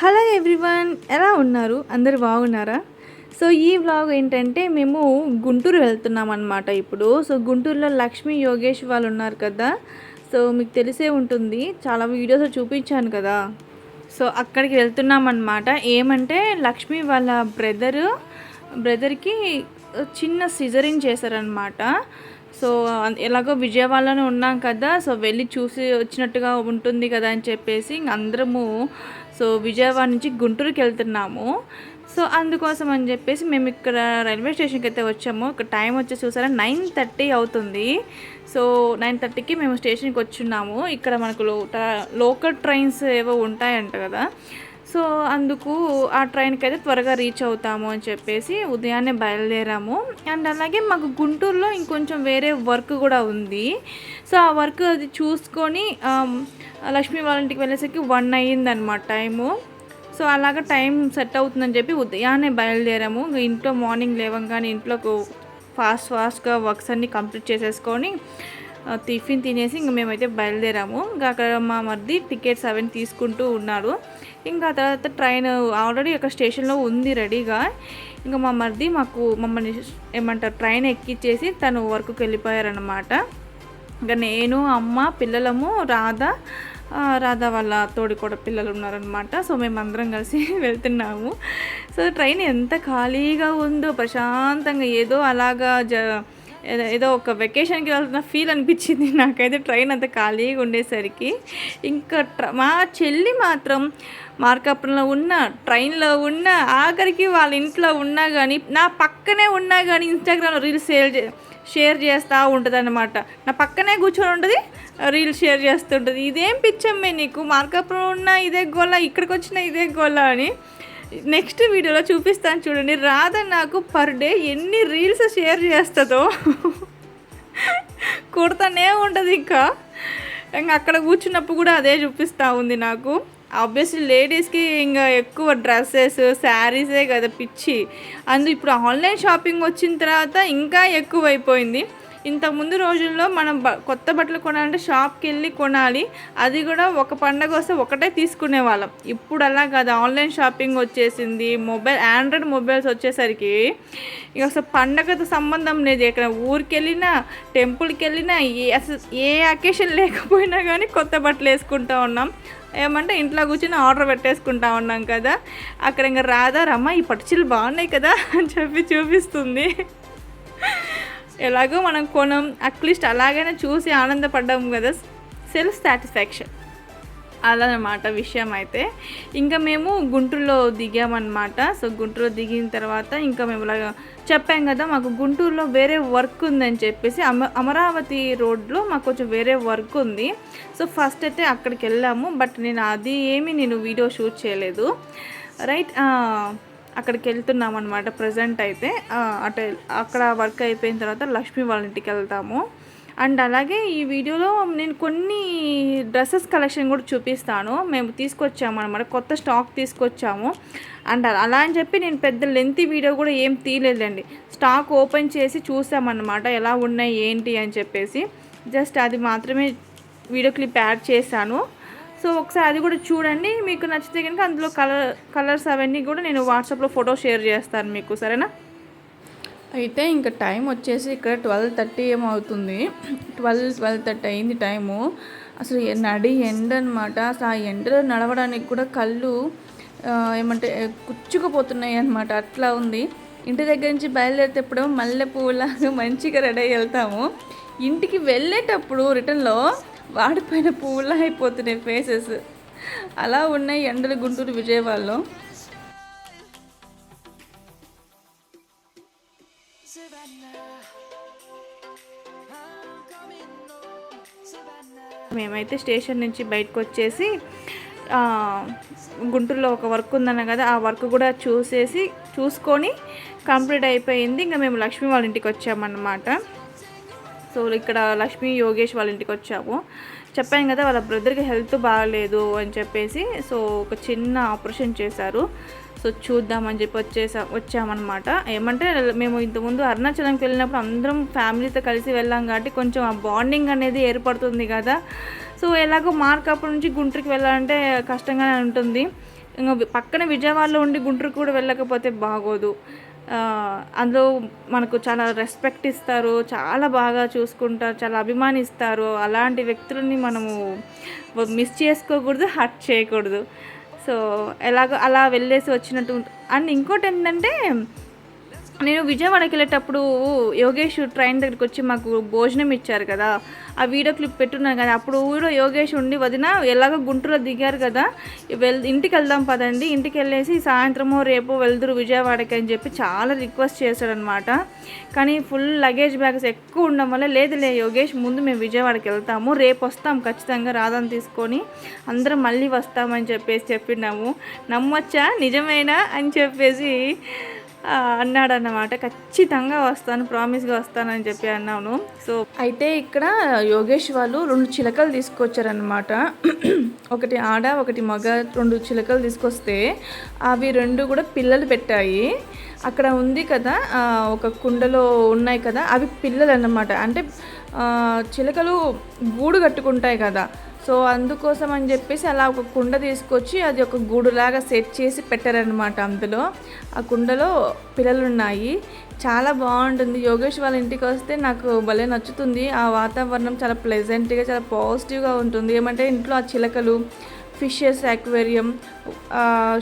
Hello everyone ఎలా ఉన్నారు? అందరు బాగున్నారా? సో ఈ వ్లాగ్ ఏంటంటే మేము గుంటూరు వెళ్తున్నాం అనమాట ఇప్పుడు. సో గుంటూరులో లక్ష్మీ యోగేష్ వాళ్ళు ఉన్నారు కదా. సో మీకు తెలిసే ఉంటుంది. చాలా వీడియోస్ చూపించాను కదా. సో అక్కడికి వెళ్తున్నాం అనమాట ఏమంటే లక్ష్మి వాళ్ళ బ్రదరు బ్రదర్కి చిన్న సిజరింగ్ చేశారనమాట సో ఎలాగో విజయవాడలోనే ఉన్నాం కదా. సో వెళ్ళి చూసి వచ్చినట్టుగా ఉంటుంది కదా అని చెప్పేసి ఇంక అందరము సో విజయవాడ నుంచి గుంటూరుకి వెళ్తున్నాము. సో అందుకోసం అని చెప్పేసి మేము ఇక్కడ రైల్వే స్టేషన్కి అయితే వచ్చాము. ఇక్కడ టైం వచ్చి చూసారా? నైన్ థర్టీ అవుతుంది. సో నైన్ థర్టీకి మేము స్టేషన్కి వచ్చున్నాము. ఇక్కడ మనకు లో లోకల్ ట్రైన్స్ ఏవో ఉంటాయంట కదా. సో అందుకు ఆ ట్రైన్కి అయితే త్వరగా రీచ్ అవుతాము అని చెప్పేసి ఉదయాన్నే బయలుదేరాము. అండ్ అలాగే మాకు గుంటూరులో ఇంకొంచెం వేరే వర్క్ కూడా ఉంది. సో ఆ వర్క్ అది చూసుకొని లక్ష్మీ వాళ్ళ ఇంటికి వెళ్ళేసరికి వన్ అయ్యిందనమాట టైము. సో అలాగ టైం సెట్ అవుతుందని చెప్పి ఉదయాన్నే బయలుదేరాము. ఇంట్లో మార్నింగ్ లేవంగానే ఇంట్లో ఫాస్ట్ ఫాస్ట్గా వర్క్స్ అన్నీ కంప్లీట్ చేసేసుకొని టిఫిన్ తినేసి ఇంక మేమైతే బయలుదేరాము. ఇంకా అక్కడ మా మరిది టికెట్స్ అవన్నీ తీసుకుంటూ ఉన్నాడు. ఇంకా తర్వాత ట్రైన్ ఆల్రెడీ ఒక స్టేషన్లో ఉంది రెడీగా. ఇంకా మా మరిది మాకు మమ్మల్ని ఏమంటారు ట్రైన్ ఎక్కిచ్చేసి తను వర్క్కి వెళ్ళిపోయారనమాట ఇంకా నేను అమ్మ పిల్లలము రాధ రాధ వాళ్ళ తోడి కూడా పిల్లలు ఉన్నారనమాట సో మేమందరం కలిసి వెళ్తున్నాము. సో ట్రైన్ ఎంత ఖాళీగా ఉందో ప్రశాంతంగా ఏదో అలాగా జ ఏదో- ఒక వెకేషన్కి వెళ్తున్న ఫీల్ అనిపించింది. నాకైతే ట్రైన్ అంత ఖాళీగా ఉండేసరికి ఇంకా ట్ర మా చెల్లి మాత్రం మార్కాపురంలో ఉన్న ట్రైన్లో ఉన్న ఆఖరికి వాళ్ళ ఇంట్లో ఉన్నా కానీ నా పక్కనే ఉన్నా కానీ ఇన్స్టాగ్రామ్లో రీల్స్ షేర్ చే షేర్ చేస్తూ ఉంటుంది అనమాట నా పక్కనే కూర్చొని ఉంటుంది రీల్స్ షేర్ చేస్తుంటుంది ఇదేం పిచ్చమ్మే నీకు? మార్కాపురం ఉన్న ఇదే గోళ ఇక్కడికి వచ్చిన ఇదే గోళ అని నెక్స్ట్ వీడియోలో చూపిస్తాను చూడండి. రాధ నాకు పర్ డే ఎన్ని రీల్స్ షేర్ చేస్తుందో. కుడతానే ఉంటుంది ఇంకా. ఇంకా అక్కడ కూర్చున్నప్పుడు కూడా అదే చూపిస్తూ ఉంది నాకు. ఆబ్వియస్లీ లేడీస్కి ఇంకా ఎక్కువ డ్రెస్సెస్ శారీసే కదా పిచ్చి. అందు ఇప్పుడు ఆన్లైన్ షాపింగ్ వచ్చిన తర్వాత ఇంకా ఎక్కువ ఇంతకుముందు రోజుల్లో మనం బ కొత్త బట్టలు కొనాలంటే షాప్కి వెళ్ళి కొనాలి. అది కూడా ఒక పండగ వస్తే ఒకటే తీసుకునే వాళ్ళం ఇప్పుడు అలా కాదు. ఆన్లైన్ షాపింగ్ వచ్చేసింది. మొబైల్ ఆండ్రాయిడ్ మొబైల్స్ వచ్చేసరికి ఇక అసలు పండగతో సంబంధం లేదు. ఎక్కడ ఊరికి వెళ్ళినా టెంపుల్కి వెళ్ళినా ఏ అసలు ఏ అకేషన్ లేకపోయినా కానీ కొత్త బట్టలు వేసుకుంటా ఉన్నాం. ఏమంటే ఇంట్లో కూర్చొని ఆర్డర్ పెట్టేసుకుంటా ఉన్నాం కదా. అక్కడ ఇంకా రాదా రమ్మ ఈ పట్టుచీలు బాగున్నాయి కదా అని చెప్పి చూపిస్తుంది. ఎలాగో మనం కొనం అట్లీస్ట్ అలాగైనా చూసి ఆనందపడ్డాము కదా. సెల్ఫ్ సాటిస్ఫాక్షన్ అలా అన్నమాట విషయం అయితే. ఇంకా మేము గుంటూరులో దిగామన్నమాట. సో గుంటూరులో దిగిన తర్వాత ఇంకా మేము ఇలాగ చెప్పాం కదా మాకు గుంటూరులో వేరే వర్క్ ఉందని చెప్పేసి అమ అమరావతి రోడ్లో మాకు కొంచెం వేరే వర్క్ ఉంది. సో ఫస్ట్ అయితే అక్కడికి వెళ్ళాము బట్ నేను అది ఏమీ నేను వీడియో షూట్ చేయలేదు. రైట్ అక్కడికి వెళ్తున్నాం అనమాట ప్రజెంట్ అయితే. ఆ, అటు అక్కడ వర్క్ అయిపోయిన తర్వాత లక్ష్మి వాళ్ళ ఇంటికి వెళ్తాము. అండ్ అలాగే ఈ వీడియోలో నేను కొన్ని డ్రెస్సెస్ కలెక్షన్ కూడా చూపిస్తాను. మేము తీసుకొచ్చాము అనమాట కొత్త స్టాక్ తీసుకొచ్చాము. అండ్ అలా అని చెప్పి నేను పెద్ద లెంత్ వీడియో కూడా ఏం తీయలేదండి స్టాక్ ఓపెన్ చేసి చూసామన్నమాట ఎలా ఉన్నాయి ఏంటి అని చెప్పేసి. జస్ట్ అది మాత్రమే వీడియో క్లిప్ యాడ్ చేశాను. సో ఒకసారి అది కూడా చూడండి. మీకు నచ్చితే కనుక అందులో కలర్ కలర్స్ అవన్నీ కూడా నేను వాట్సాప్లో ఫోటో షేర్ చేస్తాను మీకు సరేనా? అయితే ఇంకా టైం వచ్చేసి ఇక్కడ ట్వెల్వ్ థర్టీ ఏమో అవుతుంది ట్వెల్వ్ ట్వెల్వ్ థర్టీ అయింది టైము అసలు ఎ- నడి ఎండ అనమాట అసలు ఆ ఎండలో నడవడానికి కూడా కళ్ళు ఏమంటే కుచ్చుకుపోతున్నాయి అనమాట అట్లా ఉంది. ఇంటి దగ్గర నుంచి బయలుదేరేటప్పుడు మల్లె పువ్వులాగా మంచిగా రెడీ అయ్యి వెళ్తాము. ఇంటికి వెళ్ళేటప్పుడు రిటర్న్లో వాడిపోయిన పువ్వులా అయిపోతున్నాయి ఫేసెస్ అలా ఉన్నాయి ఎండలు గుంటూరు విజయవాడలో. మేమైతే స్టేషన్ నుంచి బయటకు వచ్చేసి గుంటూరులో ఒక వర్క్ ఉందన్న కదా ఆ వర్క్ కూడా చూసేసి చూసుకొని కంప్లీట్ అయిపోయింది. ఇంకా మేము లక్ష్మీ వాళ్ళ ఇంటికి వచ్చామన్నమాట. సో ఇక్కడ లక్ష్మీ యోగేష్ వాళ్ళ ఇంటికి వచ్చాము. చెప్పాను కదా వాళ్ళ బ్రదర్కి హెల్త్ బాగాలేదు అని చెప్పేసి సో ఒక చిన్న ఆపరేషన్ చేశారు. సో చూద్దామని చెప్పి వచ్చేసా వచ్చామన్నమాట. ఏమంటే మేము ఇంతకుముందు అరుణాచలంకి వెళ్ళినప్పుడు అందరం ఫ్యామిలీతో కలిసి వెళ్ళాం కాబట్టి కొంచెం ఆ బాండింగ్ అనేది ఏర్పడుతుంది కదా. సో ఎలాగో మార్కాపురం నుంచి గుంటూరుకి వెళ్ళాలంటే కష్టంగానే ఉంటుంది. ఇంకా పక్కన విజయవాడలో ఉండి గుంటూరు కూడా వెళ్ళకపోతే బాగోదు. అందులో మనకు చాలా రెస్పెక్ట్ ఇస్తారు చాలా బాగా చూసుకుంటారు చాలా అభిమానిస్తారు. అలాంటి వ్యక్తులని మనము మిస్ చేసుకోకూడదు హర్ట్ చేయకూడదు. సో ఎలాగో అలా వెళ్ళేసి వచ్చినట్టు అండ్ ఇంకోటి ఏంటంటే నేను విజయవాడకి వెళ్ళేటప్పుడు యోగేష్ ట్రైన్ దగ్గరికి వచ్చి మాకు భోజనం ఇచ్చారు కదా ఆ వీడియో క్లిప్ పెట్టున్నాను కదా అప్పుడు కూడా యోగేష్ ఉండి వదిన ఎలాగో గుంటూరులో దిగారు కదా వెల్ ఇంటికి వెళ్దాం పదండి ఇంటికి వెళ్ళేసి సాయంత్రమో రేపో వెళ్దురు విజయవాడకి అని చెప్పి చాలా రిక్వెస్ట్ చేశాడనమాట కానీ ఫుల్ లగేజ్ బ్యాగ్స్ ఎక్కువ ఉండడం వల్ల లేదులే యోగేష్ ముందు మేము విజయవాడకి వెళ్తాము రేపు వస్తాం ఖచ్చితంగా రాదని తీసుకొని అందరం మళ్ళీ వస్తామని చెప్పేసి చెప్పినాము. నమ్మొచ్చా? నిజమేనా? అని చెప్పేసి అన్నాడన్నమాట. ఖచ్చితంగా వస్తాను ప్రామిస్గా వస్తానని చెప్పి అన్నాను. సో అయితే ఇక్కడ యోగేష్ వాళ్ళు రెండు చిలకలు తీసుకొచ్చారనమాట ఒకటి ఆడ ఒకటి మగ రెండు చిలకలు తీసుకొస్తే అవి రెండు కూడా పిల్లలు పెట్టాయి. అక్కడ ఉంది కదా ఒక కుండలో ఉన్నాయి కదా అవి పిల్లలు అన్నమాట అంటే చిలకలు గూడు కట్టుకుంటాయి కదా. సో అందుకోసం అని చెప్పేసి అలా ఒక కుండ తీసుకొచ్చి అది ఒక గూడులాగా సెట్ చేసి పెట్టారనమాట అందులో. ఆ కుండలో పిల్లలు ఉన్నాయి చాలా బాగుంటుంది. యోగేష్ వాళ్ళ ఇంటికి వస్తే నాకు భలే నచ్చుతుంది. ఆ వాతావరణం చాలా ప్లెజెంట్గా చాలా పాజిటివ్గా ఉంటుంది. ఏమంటే ఇంట్లో ఆ చిలకలు ఫిషెస్ అక్వేరియం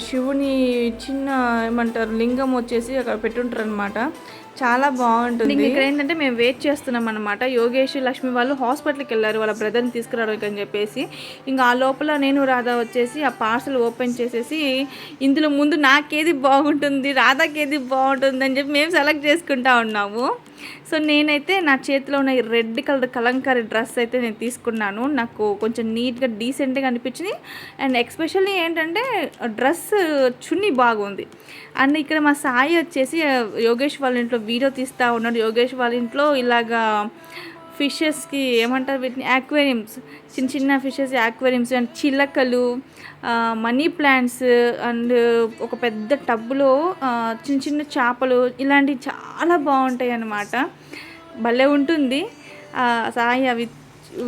శివుని చిన్న ఏమంటారు లింగం వచ్చేసి అక్కడ పెట్టుంటారు అనమాట చాలా బాగుంటుంది. ఇక్కడ ఏంటంటే మేము వెయిట్ చేస్తున్నాం అనమాట యోగేష్ లక్ష్మి వాళ్ళు హాస్పిటల్కి వెళ్ళారు. వాళ్ళ బ్రదర్ని తీసుకురావడానికి అని చెప్పేసి. ఇంకా ఆ లోపల నేను రాధా వచ్చేసి ఆ పార్సల్ ఓపెన్ చేసేసి ఇందులో ముందు నాకేది బాగుంటుంది రాధాకి ఏది బాగుంటుంది అని చెప్పి మేము సెలెక్ట్ చేసుకుంటా ఉన్నాము. సో నేనైతే నా చేతిలో ఉన్న ఈ రెడ్ కలర్ కలంకారీ డ్రెస్ అయితే నేను తీసుకున్నాను. నాకు కొంచెం నీట్గా డీసెంట్గా అనిపించింది. అండ్ ఎక్స్పెషల్లీ ఏంటంటే డ్రెస్ చున్నీ బాగుంది. అండ్ ఇక్కడ మా సాయి వచ్చేసి యోగేష్ వాళ్ళ ఇంట్లో వీడియో తీస్తూ ఉన్నాడు. యోగేష్ వాళ్ళ ఇంట్లో ఇలాగా ఫిషెస్కి ఏమంటారు వీటిని? యాక్వేరియంస్ చిన్న చిన్న ఫిషెస్ యాక్వేరియంస్ అండ్ చిలకలు మనీ ప్లాంట్స్ అండ్ ఒక పెద్ద టబ్బులో చిన్న చిన్న చేపలు ఇలాంటివి చాలా బాగుంటాయి అన్నమాట. భలే ఉంటుంది. సాయి అవి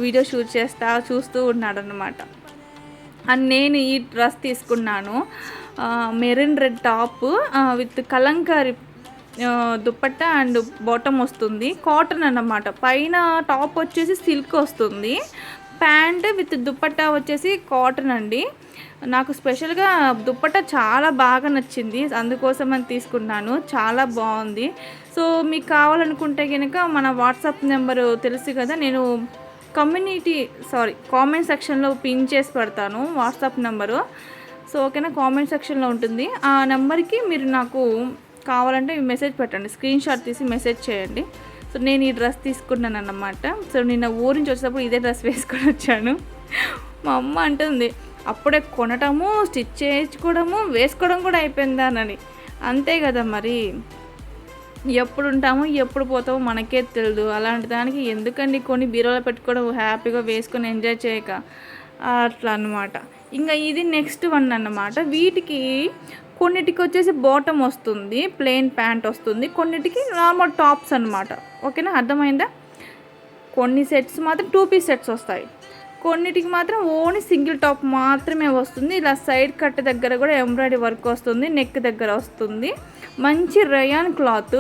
వీడియో షూట్ చేస్తా చూస్తూ ఉన్నాడు అనమాట అండ్ నేను ఈ డ్రెస్ తీసుకున్నాను. Maroon red top with Kalamkari dupatta and bottom వస్తుంది. కాటన్ అన్నమాట. పైన టాప్ వచ్చేసి సిల్క్ వస్తుంది. ప్యాంట్ విత్ దుప్పట్ట వచ్చేసి కాటన్ అండి. నాకు స్పెషల్గా దుప్పట్ట చాలా బాగా నచ్చింది. అందుకోసం అని తీసుకున్నాను. చాలా బాగుంది. సో మీకు కావాలనుకుంటే కనుక మన వాట్సాప్ నెంబరు తెలుసు కదా నేను కమ్యూనిటీ సారీ కామెంట్ సెక్షన్లో పిన్ చేసి పెడతాను వాట్సాప్ నెంబరు. సో ఓకేనా? కామెంట్ సెక్షన్లో ఉంటుంది. ఆ నెంబర్కి మీరు నాకు కావాలంటే మెసేజ్ పెట్టండి. స్క్రీన్ షాట్ తీసి మెసేజ్ చేయండి. సో నేను ఈ డ్రెస్ తీసుకున్నాను అన్నమాట సో నిన్న ఊరి నుంచి వచ్చేటప్పుడు ఇదే డ్రెస్ వేసుకొని వచ్చాను. మా అమ్మ అంటుంది అప్పుడే కొనటము స్టిచ్ చేయించుకోవడము వేసుకోవడం కూడా అయిపోయిందానని అంతే కదా మరి. ఎప్పుడు ఉంటామో ఎప్పుడు పోతామో మనకే తెలియదు అలాంటి దానికి ఎందుకండి కొన్ని బీరోలో పెట్టుకోవడం హ్యాపీగా వేసుకొని ఎంజాయ్ చేయక? అట్లా అన్నమాట. ఇంకా ఇది నెక్స్ట్ వన్ అన్నమాట. వీటికి కొన్నిటికి వచ్చేసి బాటమ్ వస్తుంది ప్లెయిన్ ప్యాంట్ వస్తుంది. కొన్నిటికి నార్మల్ టాప్స్ అన్నమాట. ఓకేనా? అర్థమైందా? కొన్ని సెట్స్ మాత్రం టూ పీస్ సెట్స్ వస్తాయి. కొన్నిటికి మాత్రం ఓన్లీ సింగిల్ టాప్ మాత్రమే వస్తుంది. ఇలా సైడ్ కట్ దగ్గర కూడా ఎంబ్రాయిడరీ వర్క్ వస్తుంది నెక్ దగ్గర వస్తుంది. మంచి రయాన్ క్లాత్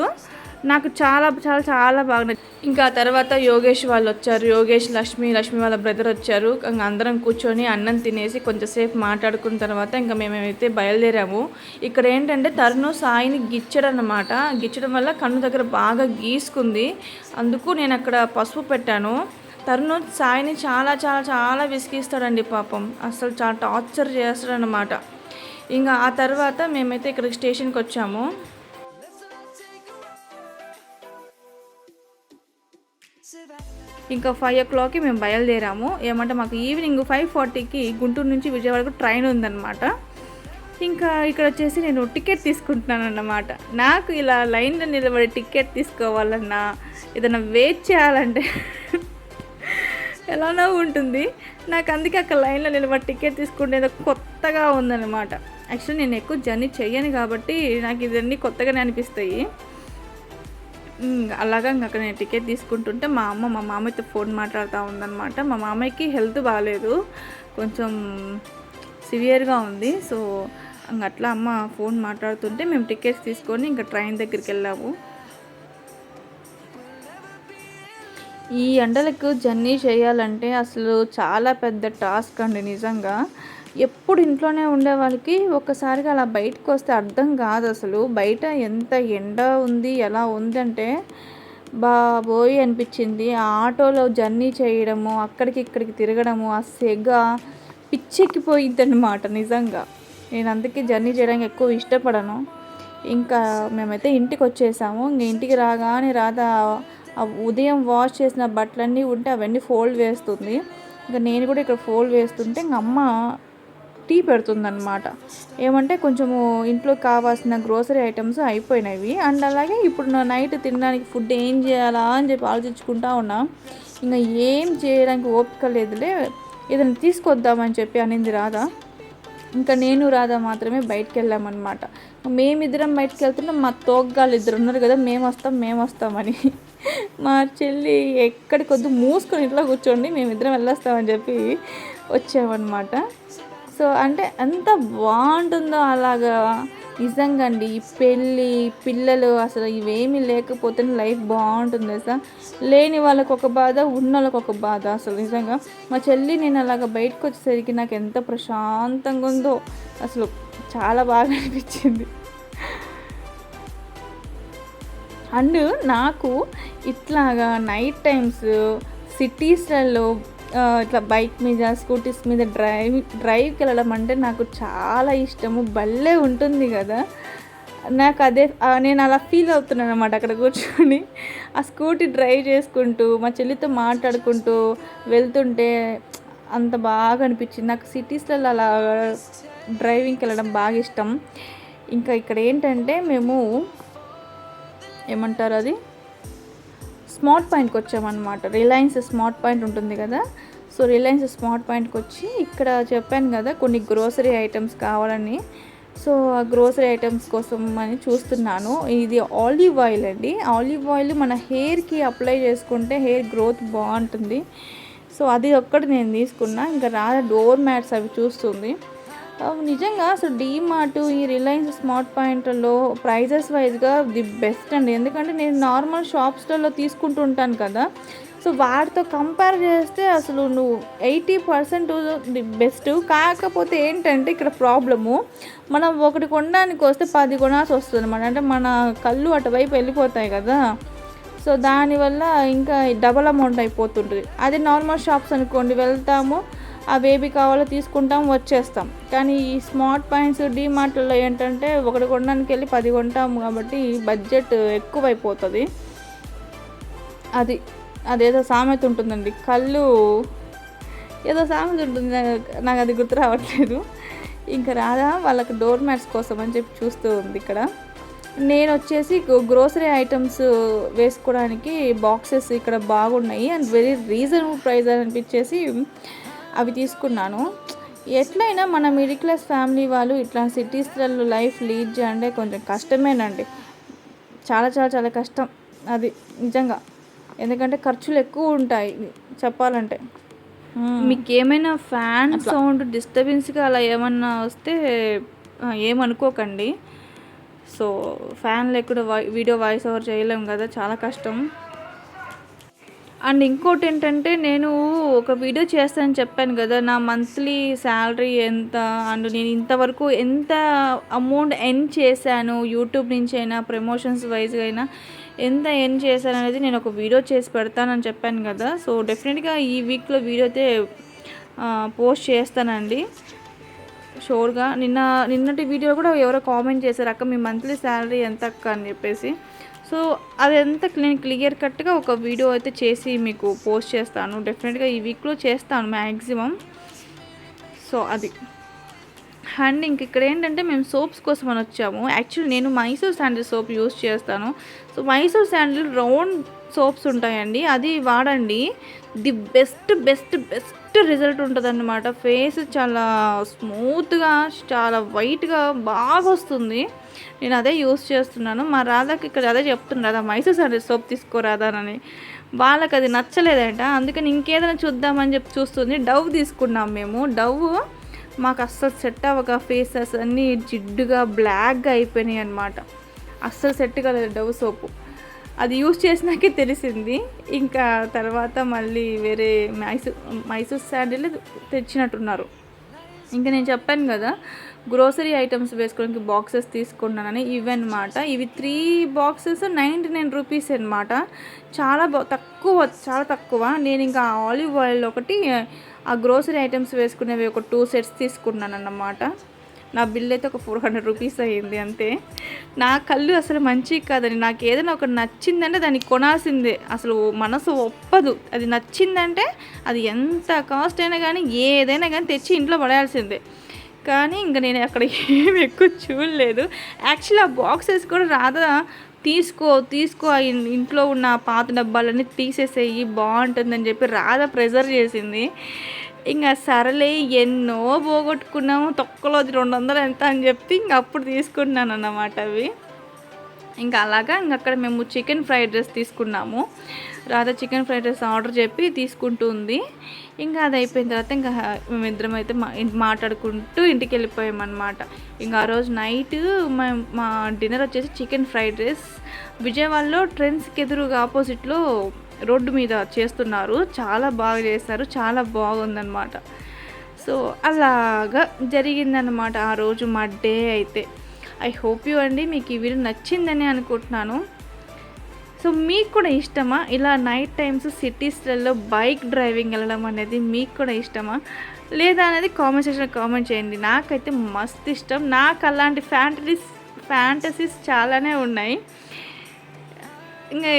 నాకు చాలా చాలా చాలా బాగా ఇంకా తర్వాత యోగేష్ వాళ్ళు వచ్చారు. యోగేష్ లక్ష్మి లక్ష్మి వాళ్ళ బ్రదర్ వచ్చారు. ఇంకా అందరం కూర్చొని అన్నం తినేసి కొంచెంసేపు మాట్లాడుకున్న తర్వాత ఇంకా మేమైతే బయలుదేరాము ఇక్కడ ఏంటంటే తరుణు సాయిని గిచ్చడం అనమాట గిచ్చడం వల్ల కన్ను దగ్గర బాగా గీసుకుంది. అందుకు నేను అక్కడ పసుపు పెట్టాను. తరుణు సాయిని చాలా చాలా చాలా విసిగిస్తాడండి పాపం. అసలు చాలా టార్చర్ చేస్తాడనమాట ఇంకా ఆ తర్వాత మేమైతే ఇక్కడ స్టేషన్కి వచ్చాము. ఇంకా ఫైవ్ ఓ క్లాక్కి మేము బయలుదేరాము. ఏమంటే మాకు ఈవినింగ్ ఫైవ్ ఫార్టీకి గుంటూరు నుంచి విజయవాడకు ట్రైన్ ఉందన్నమాట. ఇంకా ఇక్కడ వచ్చేసి నేను టికెట్ తీసుకుంటున్నాను అన్నమాట నాకు ఇలా లైన్లో నిలబడి టికెట్ తీసుకోవాలన్నా ఏదైనా వెయిట్ చేయాలంటే ఎలానో ఉంటుంది. నాకు అందుకే అక్కడ లైన్లో నిలబడి టికెట్ తీసుకుంటే ఏదో కొత్తగా ఉందన్నమాట. యాక్చువల్లీ నేను ఎక్కువ జర్నీ చేయను కాబట్టి నాకు ఇవన్నీ కొత్తగానే అనిపిస్తాయి. అలాగా ఇంకా అక్కడ నేను టికెట్ తీసుకుంటుంటే మా అమ్మ మా మామయ్యతో ఫోన్ మాట్లాడుతూ ఉందన్నమాట. మా మామయ్యకి హెల్త్ బాగాలేదు కొంచెం సివియర్గా ఉంది. సో అట్లా అమ్మ ఫోన్ మాట్లాడుతుంటే మేము టికెట్స్ తీసుకొని ఇంకా ట్రైన్ దగ్గరికి వెళ్ళాము. ఈ ఎండలకు జర్నీ చేయాలంటే అసలు చాలా పెద్ద టాస్క్ అండి నిజంగా. ఎప్పుడు ఇంట్లోనే ఉండే వాళ్ళకి ఒక్కసారిగా అలా బయటకు వస్తే అర్థం కాదు అసలు. బయట ఎంత ఎండ ఉంది ఎలా ఉందంటే బాబోయ్ అనిపించింది. ఆ ఆటోలో జర్నీ చేయడము అక్కడికి ఇక్కడికి తిరగడము ఆ సెగ పిచ్చెక్కిపోయిందనమాట నిజంగా. నేను అందుకే జర్నీ చేయడానికి ఎక్కువ ఇష్టపడను. ఇంకా మేమైతే ఇంటికి వచ్చేసాము ఇంక ఇంటికి రాగానే రాదా ఉదయం వాష్ చేసిన బట్టలన్నీ ఉంటే అవన్నీ ఫోల్డ్ వేస్తుంది. ఇంకా నేను కూడా ఇక్కడ ఫోల్డ్ వేస్తుంటే ఇంక అమ్మ టీ పెడుతుందనమాట ఏమంటే కొంచెము ఇంట్లో కావాల్సిన గ్రోసరీ ఐటమ్స్ అయిపోయినవి. అండ్ అలాగే ఇప్పుడు నా నైట్ తినడానికి ఫుడ్ ఏం చేయాలా అని చెప్పి ఆలోచించుకుంటా ఉన్నా. ఇంకా ఏం చేయడానికి ఓపిక లేదులే. ఏదైనా తీసుకొద్దామని చెప్పి అనింది రాధా. ఇంకా నేను రాధా మాత్రమే బయటకు వెళ్ళామన్నమాట. మేమిద్దరం బయటకు వెళ్తున్నాం మా తోగ్గాళ్ళు ఇద్దరు ఉన్నారు కదా మేము వస్తాం మేము వస్తామని మా చెల్లి ఎక్కడికొద్దు మూసుకొని ఇంట్లో కూర్చోండి మేమిద్దరం వెళ్ళొస్తామని చెప్పి వచ్చామన్నమాట. సో అంటే ఎంత బాగుంటుందో అలాగా. నిజంగా అండి పెళ్ళి పిల్లలు అసలు ఇవేమీ లేకపోతే లైఫ్ బాగుంటుంది సార్ లేని వాళ్ళకి ఒక బాధ ఉన్న వాళ్ళకి ఒక బాధ అసలు నిజంగా. మా చెల్లి నేను అలాగ బయటకు వచ్చేసరికి నాకు ఎంత ప్రశాంతంగా ఉందో అసలు చాలా బాగా అనిపించింది. అండ్ నాకు ఇట్లాగా నైట్ టైమ్స్ సిటీస్లలో ఇట్లా బైక్ మీద స్కూటీస్ మీద డ్రైవ్ డ్రైవ్కి వెళ్ళడం అంటే నాకు చాలా ఇష్టము. భలే ఉంటుంది కదా. నాకు అదే నేను అలా ఫీల్ అవుతున్నాను అనమాట అక్కడ కూర్చొని. ఆ స్కూటీ డ్రైవ్ చేసుకుంటూ మా చెల్లితో మాట్లాడుకుంటూ వెళ్తుంటే అంత బాగా అనిపించింది. నాకు సిటీస్లలో అలా డ్రైవింగ్కి వెళ్ళడం బాగా ఇష్టం. ఇంకా ఇక్కడ ఏంటంటే మేము ఏమంటారు అది? స్మార్ట్ పాయింట్కి వచ్చామన్నమాట. రిలయన్స్ స్మార్ట్ పాయింట్ ఉంటుంది కదా. సో రిలయన్స్ స్మార్ట్ పాయింట్కి వచ్చి ఇక్కడ చెప్పాను కదా కొన్ని గ్రోసరీ ఐటమ్స్ కావాలని. సో ఆ గ్రోసరీ ఐటమ్స్ కోసం అని చూస్తున్నాను. ఇది ఆలివ్ ఆయిల్ అండి. ఆలివ్ ఆయిల్ మన హెయిర్కి అప్లై చేసుకుంటే హెయిర్ గ్రోత్ బాగుంటుంది. సో అది ఒక్కటి నేను తీసుకున్నా. ఇంకా రాదా డోర్ మ్యాట్స్ అవి చూస్తుంది. నిజంగా అసలు డీమార్ట్ ఈ రిలయన్స్ స్మార్ట్ పాయింట్లో ప్రైజెస్ వైజ్గా ది బెస్ట్ అండి. ఎందుకంటే నేను నార్మల్ షాప్స్లలో తీసుకుంటూ ఉంటాను కదా. సో వాటితో కంపేర్ చేస్తే అసలు నువ్వు ఎయిటీ పర్సెంట్ ది బెస్ట్ కాకపోతే ఏంటంటే ఇక్కడ ప్రాబ్లము మనం ఒకటి కొనడానికి వస్తే పది కొనాల్సి వస్తుంది అనమాట అంటే మన కళ్ళు అటువైపు వెళ్ళిపోతాయి కదా. సో దానివల్ల ఇంకా డబల్ అమౌంట్ అయిపోతుంటుంది. అదే నార్మల్ షాప్స్ అనుకోండి వెళ్తాము. ఆ బేబీ కావాలో తీసుకుంటాం వచ్చేస్తాం. కానీ ఈ స్మార్ట్ పాయింట్స్ డీమార్ట్లో ఏంటంటే ఒకటి కొనడానికి వెళ్ళి పది కొంటాము కాబట్టి బడ్జెట్ ఎక్కువైపోతుంది. అది అదేదో సామెత ఉంటుందండి. కళ్ళు ఏదో సామెత ఉంటుంది. నాకు అది గుర్తు రావట్లేదు. ఇంకా రాదా? వాళ్ళకి డోర్ మ్యాట్స్ కోసం అని చెప్పి చూస్తూ ఉంది ఇక్కడ. నేను వచ్చేసి గ్రోసరీ ఐటమ్స్ వేసుకోవడానికి బాక్సెస్ ఇక్కడ బాగున్నాయి. అండ్ వెరీ రీజనబుల్ ప్రైస్ అని అనిపించేసి అవి తీసుకున్నాను. ఎట్లయినా మన మిడిల్ క్లాస్ ఫ్యామిలీ వాళ్ళు ఇట్లా సిటీస్లలో లైఫ్ లీడ్ చేయాలంటే కొంచెం కష్టమేనండి. చాలా చాలా చాలా కష్టం. అది నిజంగా. ఎందుకంటే ఖర్చులు ఎక్కువ ఉంటాయి చెప్పాలంటే. మీకు ఏమైనా ఫ్యాన్ సౌండ్ డిస్టర్బెన్స్గా అలా ఏమన్నా వస్తే ఏమనుకోకండి. సో ఫ్యాన్ లేకుండా వీడియో వాయిస్ ఓవర్ చేయలేము కదా. చాలా కష్టం. అండ్ ఇంకోటి ఏంటంటే నేను ఒక వీడియో చేస్తానని చెప్పాను కదా నా మంత్లీ శాలరీ ఎంత? అండ్ నేను ఇంతవరకు ఎంత అమౌంట్ ఎన్ చేశాను? యూట్యూబ్ నుంచి అయినా ప్రమోషన్స్ వైజ్గా అయినా ఎంత ఎన్ చేశాను అనేది నేను ఒక వీడియో చేసి పెడతానని చెప్పాను కదా. సో డెఫినెట్గా ఈ వీక్లో వీడియో అయితే పోస్ట్ చేస్తానండి. షోర్గా. నిన్న నిన్నటి వీడియో కూడా ఎవరో కామెంట్ చేశారు అక్క మీ మంత్లీ శాలరీ ఎంత అక్క? అని చెప్పేసి. సో అదంతా నేను క్లియర్ కట్గా ఒక వీడియో అయితే చేసి మీకు పోస్ట్ చేస్తాను. డెఫినెట్గా ఈ వీక్లో చేస్తాను మ్యాక్సిమం సో అది. అండ్ ఇంక ఇక్కడ ఏంటంటే మేము సోప్స్ కోసం అని వచ్చాము. యాక్చువల్లీ నేను మైసూర్ శాండిల్ సోప్ యూస్ చేస్తాను. So Mysore sandal round soaps ఉంటాయండి. అది వాడండి. The best best best result ఉంటుంది అనమాట ఫేస్ చాలా స్మూత్గా చాలా వైట్గా బాగా వస్తుంది. నేను అదే యూస్ చేస్తున్నాను. మా రాధాకి ఇక్కడ అదే చెప్తున్నా రాధా మైసూర్ శాండిల్ సోప్ తీసుకోరాదానని వాళ్ళకి అది నచ్చలేదంట. అందుకని ఇంకేదైనా చూద్దామని చెప్పి చూస్తుంది. డవ్ తీసుకున్నాం మేము. డవ్ మాకు అస్సలు సెట్ అవ్వక ఫేసెస్ అన్నీ జిడ్డుగా బ్లాక్గా అయిపోయినాయి అనమాట అస్సలు సెట్ కాలేదు డవ్ సోపు. అది యూస్ చేసినాకే తెలిసింది. ఇంకా తర్వాత మళ్ళీ వేరే మైసూర్ మైసూర్ శాండిల్ తెచ్చినట్టున్నారు. ఇంకా నేను చెప్పాను కదా గ్రోసరీ ఐటమ్స్ వేసుకోవడానికి బాక్సెస్ తీసుకున్నానని ఇవి అనమాట ఇవి three boxes ninety nine rupees అనమాట చాలా బా తక్కువ చాలా తక్కువ. నేను ఇంకా ఆలివ్ ఆయిల్ ఒకటి ఆ గ్రోసరీ ఐటమ్స్ వేసుకునేవి ఒక టూ సెట్స్ తీసుకున్నాను అన్నమాట నా బిల్ అయితే ఒక ఫోర్ హండ్రెడ్ రూపీస్ అయ్యింది అంతే. నా కళ్ళు అసలు మంచి కాదని నాకు ఏదైనా ఒక నచ్చిందంటే దాన్ని కొనాల్సిందే. అసలు మనసు ఒప్పదు. అది నచ్చిందంటే అది ఎంత కాస్ట్ అయినా కానీ ఏదైనా కానీ తెచ్చి ఇంట్లో పడేయాల్సిందే. కానీ ఇంకా నేను అక్కడ ఏమి ఎక్కువ చూడలేదు. యాక్చువల్లీ ఆ బాక్సెస్ కూడా రాదా? తీసుకో తీసుకో ఇంట్లో ఉన్న పాత డబ్బాలన్నీ తీసేసేయి బాగుంటుందని చెప్పి రాధా ప్రెజర్ చేసింది. ఇంకా సరేలే ఎన్నో పోగొట్టుకున్నాము తొక్కలో రెండు వందలు ఎంత అని చెప్పి ఇంక అప్పుడు తీసుకున్నాను అన్నమాట అవి. ఇంకా అలాగా ఇంక అక్కడ మేము చికెన్ ఫ్రైడ్ రైస్ తీసుకున్నాము. Radha chicken fried rice order చెప్పి తీసుకుంటుంది ఇంకా అది అయిపోయిన తర్వాత ఇంకా మేమిద్దరం అయితే మా మాట్లాడుకుంటూ ఇంటికి వెళ్ళిపోయామన్నమాట ఇంకా ఆ రోజు నైట్ మా మా డిన్నర్ వచ్చేసి చికెన్ ఫ్రైడ్ రైస్. విజయవాడలో ట్రెండ్స్కి ఎదురుగా ఆపోజిట్లో రోడ్డు మీద చేస్తున్నారు. చాలా బాగా చేస్తారు చాలా బాగుందన్నమాట. సో అలాగా జరిగిందనమాట ఆ రోజు మా డే అయితే. ఐ హోప్ యూ అండి మీకు ఈ వీడియో నచ్చిందని అనుకుంటున్నాను. సో మీకు కూడా ఇష్టమా? ఇలా నైట్ టైమ్స్ సిటీస్లలో బైక్ డ్రైవింగ్ వెళ్ళడం అనేది మీకు కూడా ఇష్టమా? లేదా అనేది కామెంట్ సెక్షన్లో కామెంట్ చేయండి. నాకైతే మస్తు ఇష్టం. నాకు అలాంటి ఫ్యాంటసీస్ ఫ్యాంటసీస్ చాలానే ఉన్నాయి. ఇంకా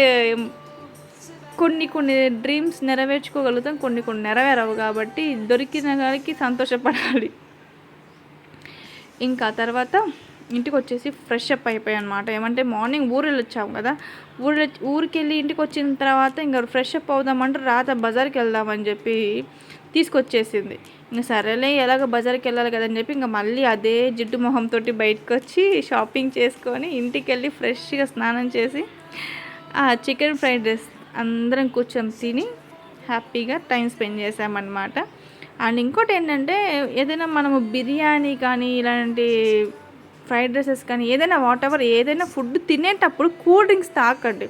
కొన్ని కొన్ని డ్రీమ్స్ నెరవేర్చుకోగలుగుతాం కొన్ని కొన్ని నెరవేరవు కాబట్టి దొరికిన దానికి సంతోషపడాలి. ఇంకా తర్వాత ఇంటికి వచ్చేసి ఫ్రెష్ అప్ అయిపోయాయి అనమాట ఏమంటే మార్నింగ్ ఊరు వెళ్ళొచ్చాము కదా. ఊరు ఊరికి వెళ్ళి ఇంటికి వచ్చిన తర్వాత ఇంకా ఫ్రెష్ అప్ అవుదామంటే రాత బజార్కి వెళ్దామని చెప్పి తీసుకొచ్చేసింది. ఇంకా సరేలే ఎలాగ బజార్కి వెళ్ళాలి కదని చెప్పి ఇంకా మళ్ళీ అదే జిడ్డు మొహంతో బయటకు వచ్చి షాపింగ్ చేసుకొని ఇంటికి వెళ్ళి ఫ్రెష్గా స్నానం చేసి ఆ చికెన్ ఫ్రైడ్ రైస్ అందరం కూర్చొని తిని హ్యాపీగా టైం స్పెండ్ చేసామన్నమాట అండ్ ఇంకోటి ఏంటంటే ఏదైనా మనము బిర్యానీ కానీ ఇలాంటి ఫ్రైడ్ రైసెస్ కానీ ఏదైనా వాట్ ఎవర్ ఏదైనా ఫుడ్ తినేటప్పుడు కూల్ డ్రింక్స్ తాకండి.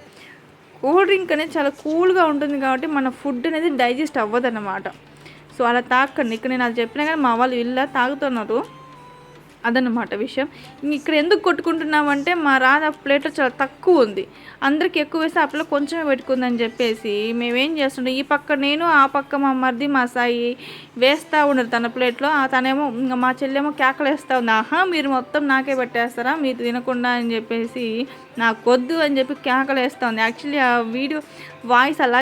కూల్ డ్రింక్ అనేది చాలా కూల్గా ఉంటుంది కాబట్టి మన ఫుడ్ అనేది డైజెస్ట్ అవ్వదు అన్నమాట సో అలా తాకండి. ఇక్కడ నేను అది చెప్పినా కానీ మా వాళ్ళు ఇలా తాగుతున్నారు. అదనమాట విషయం. ఇక్కడ ఎందుకు కొట్టుకుంటున్నామంటే మా రాధ ప్లేట్లో చాలా తక్కువ ఉంది. అందరికి ఎక్కువ వేసి ఆ పిల్ల కొంచెమే పెట్టుకుందని చెప్పేసి మేమేం చేస్తుండే ఈ పక్క నేను ఆ పక్క మా మరిది మా సాయి వేస్తూ ఉండరు తన ప్లేట్లో. తనేమో ఇంకా మా చెల్లెమో కేకలేస్తూ ఉంది. ఆహా మీరు మొత్తం నాకే పెట్టేస్తారా? మీరు తినకుండా అని చెప్పేసి నాకు వద్దు అని చెప్పి కేకలేస్తూ ఉంది. యాక్చువల్లీ ఆ వీడియో వాయిస్ అలా